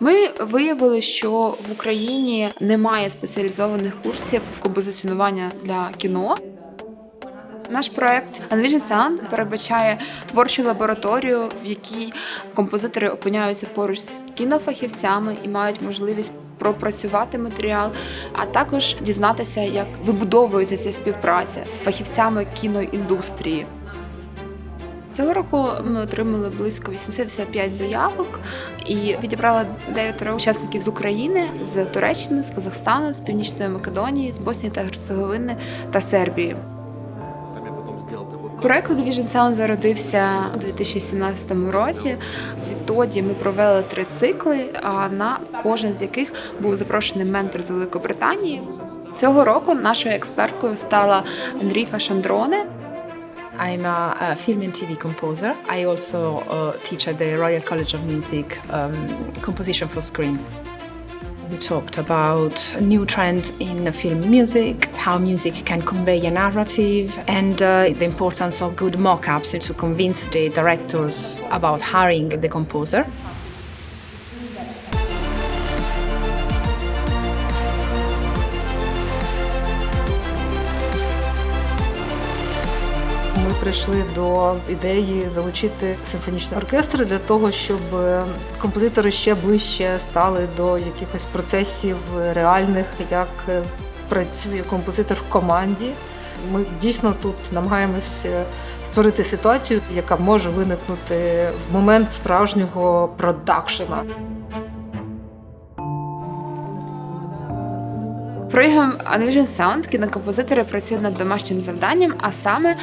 Ми виявили, що в Україні немає спеціалізованих курсів композиціонування для кіно. Наш проект Unvision Sound передбачає творчу лабораторію, в якій композитори опиняються поруч з кінофахівцями і мають можливість пропрацювати матеріал, а також дізнатися, як вибудовується ця співпраця з фахівцями кіноіндустрії. Цього року ми отримали близько 85 заявок і відібрали 9 учасників з України, з Туреччини, з Казахстану, з Північної Македонії, з Боснії та Герцеговини та Сербії. Проект Division Sound зародився у 2017 році. Відтоді ми провели три цикли, а на кожен з яких був запрошений ментор з Великобританії. Цього року нашою експерткою стала Енріка Шандроне. I'm a, a film and TV composer. I also uh, teach at the Royal College of Music um, composition for screen. We talked about new trends in film music, how music can convey a narrative, and uh, the importance of good mock ups to convince the directors about hiring the composer. Прийшли до ідеї залучити симфонічний оркестр для того, щоб е, композитори ще ближче стали до якихось процесів реальних, як е, працює композитор в команді. Ми дійсно тут намагаємося створити ситуацію, яка може виникнути в момент справжнього продакшена. Проєктом Unvision Sound кінокомпозитори працюють над домашнім завданням, а саме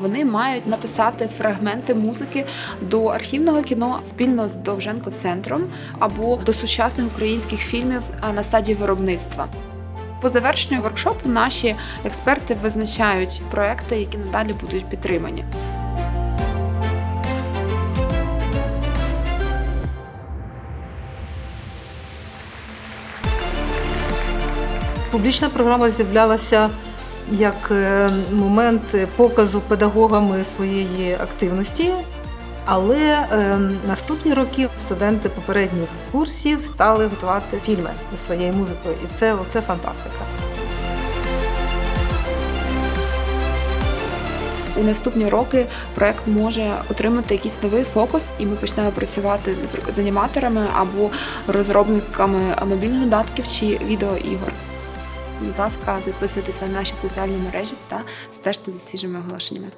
вони мають написати фрагменти музики до архівного кіно спільно з Довженко центром або до сучасних українських фільмів на стадії виробництва. По завершенню воркшопу наші експерти визначають проекти, які надалі будуть підтримані. Публічна програма з'являлася як е, момент показу педагогами своєї активності. Але е, наступні роки студенти попередніх курсів стали готувати фільми зі своєю музикою, і це, це фантастика. У наступні роки проект може отримати якийсь новий фокус, і ми почнемо працювати наприклад, з аніматорами або розробниками мобільних додатків чи відеоігор. Будь ласка, підписуйтесь на наші соціальні мережі та стежте за свіжими оголошеннями.